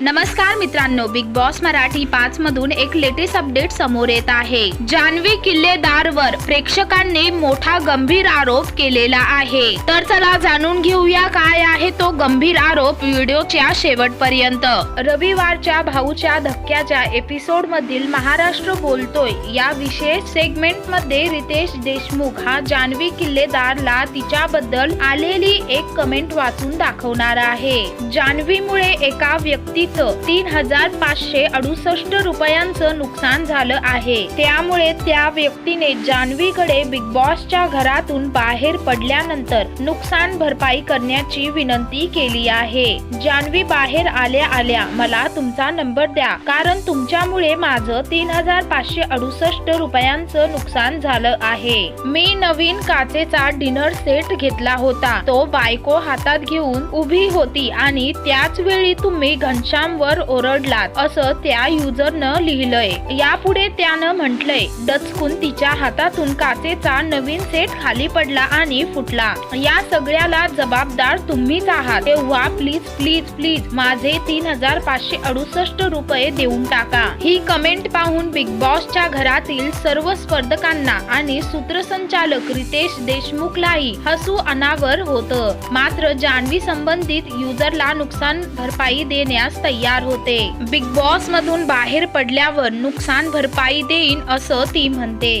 नमस्कार मित्रांनो big boss Marathi पाच मधून एक लेटेस्ट अपडेट समोर येत आहे. जान्हवी किल्लेदारवर प्रेक्षकांनी मोठा गंभीर आरोप केलेला आहे. तर चला जाणून घेऊया काय आहे तो गंभीर आरोप व्हिडिओच्या शेवटपर्यंत. रविवारच्या भाऊच्या धक्क्याच्या एपिसोड मधील महाराष्ट्र बोलतोय या विशेष सेगमेंटमध्ये रितेश देशमुख हा जान्हवी किल्लेदारला तिच्याबद्दल आलेली एक कमेंट वाचून दाखवणार आहे. जान्हवीमुळे एका व्यक्ती व्यक्तीचं तीन हजार पाचशे अडुसष्ट रुपयांचं नुकसान झालं आहे. त्यामुळे त्या व्यक्तीने जान्हवीकडे बिग बॉसच्या घरातून बाहेर पडल्यानंतर नुकसान भरपाई करण्याची विनंती केली आहे. जान्हवी बाहेर आल्या आल्या मला तुमचा नंबर द्या. कारण तुमच्यामुळे माझं तीन हजार पाचशे अडुसष्ट रुपयांचं नुकसान झालं आहे. मी नवीन काचेचा डिनर सेट घेतला होता. तो बायको हातात घेऊन उभी होती आणि त्याच वेळी तुम्ही घनशा घनश्यामवर ओरडलात असं त्या युजरनं लिहिलंय. यापुढे त्यानं म्हटलंय डचकून तिच्या हातातून काचेचा नवीन सेट खाली पडला आणि फुटला. या सगळ्याला जबाबदार तुम्हीच आहात. तेव्हा प्लीज प्लीज प्लीज माझे तीन हजार पाचशे अडुसष्ट रुपये देऊन टाका. ही कमेंट पाहून बिग बॉसच्या घरातील सर्व स्पर्धकांना आणि सूत्रसंचालक रितेश देशमुखलाही हसू अनावर होतं. मात्र जान्हवी संबंधित युजरला नुकसान भरपाई देण्यास तयार होते. बिग बॉस मधून बाहेर पडल्यावर नुकसान भरपाई देईन असं ती म्हणते.